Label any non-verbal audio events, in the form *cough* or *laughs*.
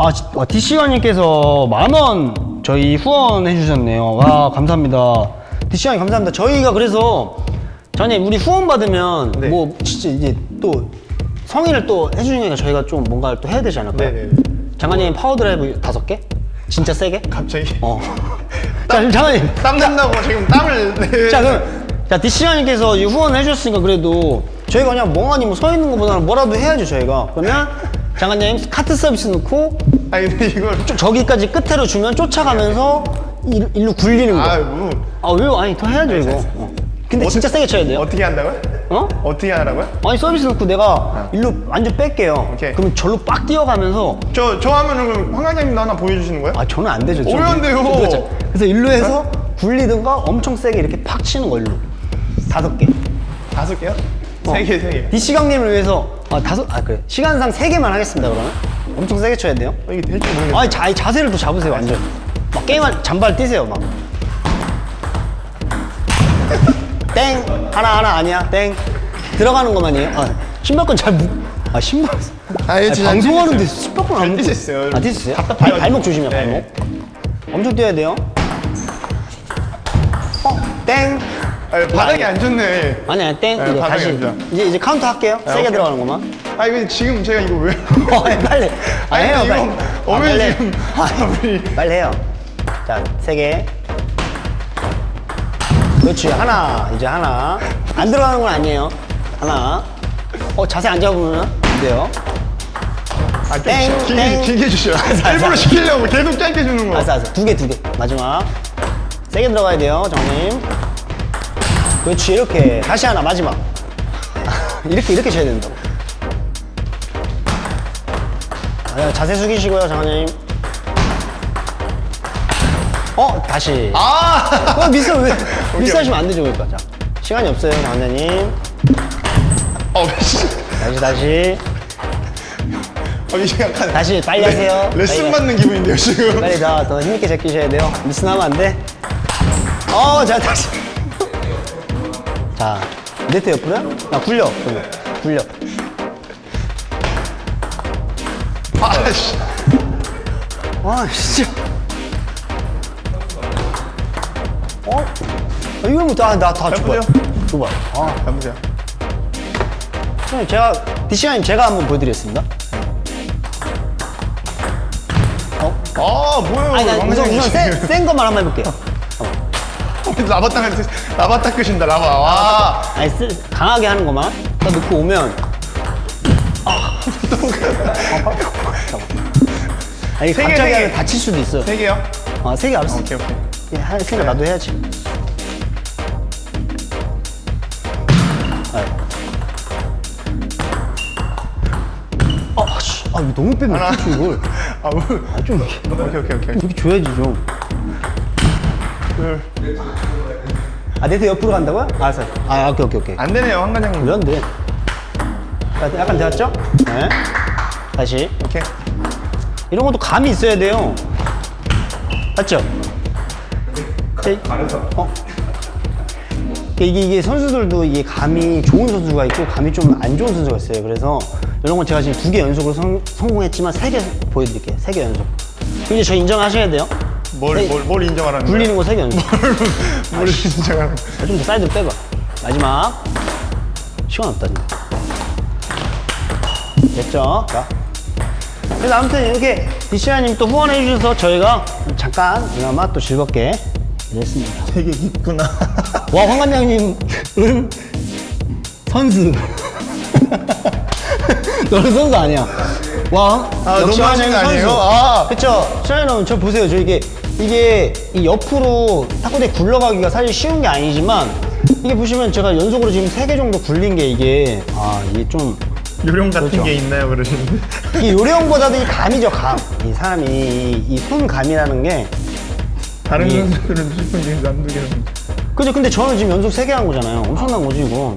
아, 지- 아 DC관님께서 만원 저희 후원해 주셨네요. 와, 감사합니다. DC관님 감사합니다. 저희가 그래서 전에 우리 후원 받으면 네. 뭐 진짜 이제 또 성의를 또 해주니까 저희가 좀 뭔가를 또 해야 되지 않을까요? 네네네. 장관님 파워드라이브 다섯 개? 진짜 세게? 갑자기 어. *laughs* 자, 그럼 장관님. 땀 난다고 지금 땀을 네. 자, 그럼 자 DC관님께서 이 후원을 해주셨으니까 그래도 저희가 그냥 멍하니 뭐 서 있는 것보다는 뭐라도 해야죠 저희가. 그러면 장관님 카트 서비스 넣고 아니 근데 이걸 저- 저기까지 끝으로 주면 쫓아가면서 일, 일로 굴리는 거. 아 뭐. 아 왜요? 아니 더 해야죠 이거. 어. 근데 어떻게- 진짜 세게 쳐야 돼요. 어떻게 한다고요? 어? 어떻게 하라고요? 아니 서비스 넣고 내가 일로 완전 뺄게요. 오케이. 그러면 절로 빡 뛰어가면서 저, 저 하면은 그럼 황관장님도 하나 보여주시는 거예요? 아 저는 안 되죠. 저는. 어려운데요? *laughs* 그렇죠. 그래서 일로 해서 굴리든가 엄청 세게 이렇게 팍 치는 거 일로. 다섯 개. 다섯 개요? 어. 세 개, 세 개. DC 강님을 위해서 아 다섯 아 그래 시간상 세 개만 하겠습니다 그러면. 엄청 세게 쳐야 돼요. 어, 이게 될지 모르겠네. 아니 자, 이 자세를 또 잡으세요 완전. 막 게임할 잔발 뛰세요 막. *laughs* 땡 하나 하나 아니야 땡 들어가는 것만이에요. 아 신발끈 잘 무. 아 신발. 아, 예, 진짜 방송하는데 뛰셨어요. 신발끈 안 잘 묶고. 뛰셨어요. 아 뛰셨어요? 발. 발목 조심해요 네. 발목. 엄청 뛰어야 돼요. 어 땡. 아, 바닥이 안 좋네. 아니야 땡. 네, 이제 다시. 이제 이제 카운트 할게요. 세게 오케이. 들어가는 것만. 아, 이거 지금 제가 이거 왜? *laughs* 어, 빨리. 아, 아니, 해요, 이거 빨리. 오면 빨리. 지금 아, 우리- 빨리 해요. 자, 세 개. 그렇지. 하나. 이제 하나. 안 들어가는 건 아니에요. 하나. 어, 자세 안 잡으면 안 돼요. 아, 좀 땡, 길게, 땡. 길게 해주셔요. 알았어, 일부러 알았어. 시키려고 계속 짧게 주는 거. 알았어, 알았어. 두 개, 두 개. 마지막. 세게 들어가야 돼요, 정님. 그렇지. 이렇게. 다시 하나, 마지막. *laughs* 이렇게, 이렇게 쳐야 된다고. 아, 자세 숙이시고요, 장관님. 어, 다시. 아! 어, 미스, 왜, *laughs* 미스 하시면 안 되죠, 그러니까. 자, 시간이 없어요, 장관님. 어, 씨. 다시, 다시. 어, 이게 약간. 다시, 빨리 하세요. 레슨 빨리. 받는 기분인데요, 지금. 빨리 더, 더 힘있게 제끼셔야 돼요. 미스 나면 안 돼. 어, 자, 다시. 자, 네트 옆으로요? 나 굴려, 굴려. 굴려. 아, 씨. 아, 진짜. 어? 아, 이걸 못, 아, 나다 줘봐. 해보세요. 줘봐. 아, 가보세요. 그럼 제가, DCI님 제가 한번 보여드리겠습니다. 어? 아, 뭐예요? 아니, 나 우선, 우선 센. 센 것만 한번 해볼게요. *laughs* 라바딱 할 때, 라바 딱 끄신다, 라바. 와. 아니, 쓰, 강하게 하는 것만. 딱 넣고 오면. 아. *laughs* 아니, 세 개, 갑자기 세 개. 하면 다칠 수도 있어요. 세 개요? 아, 세개 알았어. 오케이, 오케이. 예, 할 생각 나도 해야지. 아, 아, 씨. 아, 이거 너무 빼면. 어떡해, 이걸. 아, 뭐. 아, 좀 이렇게, 오케이, 오케이, 오케이. 이렇게 줘야지, 좀. 둘. 아, 네트 옆으로 간다고요? 알았어. 아, 오케이, 오케이, 오케이. 안 되네요, 황관장님. 왜안 돼? 자, 약간 되었죠? 네. 다시. 오케이. 이런 것도 감이 있어야 돼요. 맞죠? 제, 어? 이게, 이게 선수들도 이게 감이 좋은 선수가 있고 감이 좀 안 좋은 선수가 있어요. 그래서 이런 건 제가 지금 두 개 연속으로 성, 성공했지만 세 개 보여드릴게요. 세 개 연속. 이제 저 인정하셔야 돼요. 뭘, 네. 뭘, 뭘 인정하라는 거예요? 굴리는 거 세 개 연속. 뭘 인정하라는 거예요? 좀더 사이드로 빼봐. 마지막. 시간 없다, 진짜. 됐죠? 자. 그래서 아무튼 이렇게 DCI님 또 후원해 주셔서 저희가 잠깐 그나마 또 즐겁게 일했습니다. 되게 깊구나. *laughs* 와, 황관장님은 선수. *laughs* 너는 선수 아니야. 와, 아, 너무 하신 거 아니에요? 아. 그쵸? 시아이는 저 보세요. 저 이게, 이게 이 옆으로 탁구대 굴러가기가 사실 쉬운 게 아니지만 이게 보시면 제가 연속으로 지금 세 개 정도 굴린 게 이게, 아, 이게 좀 요령 같은 그렇죠. 게 있나요, 그러시는데? 이 요령보다도 이 감이죠, 감. 이 사람이 이 손감이라는 게 다른 예. 선수들은 10분 지금 남두 개는. 그죠? 근데 저는 지금 연속 세 개 한 거잖아요. 엄청난 거지, 이거.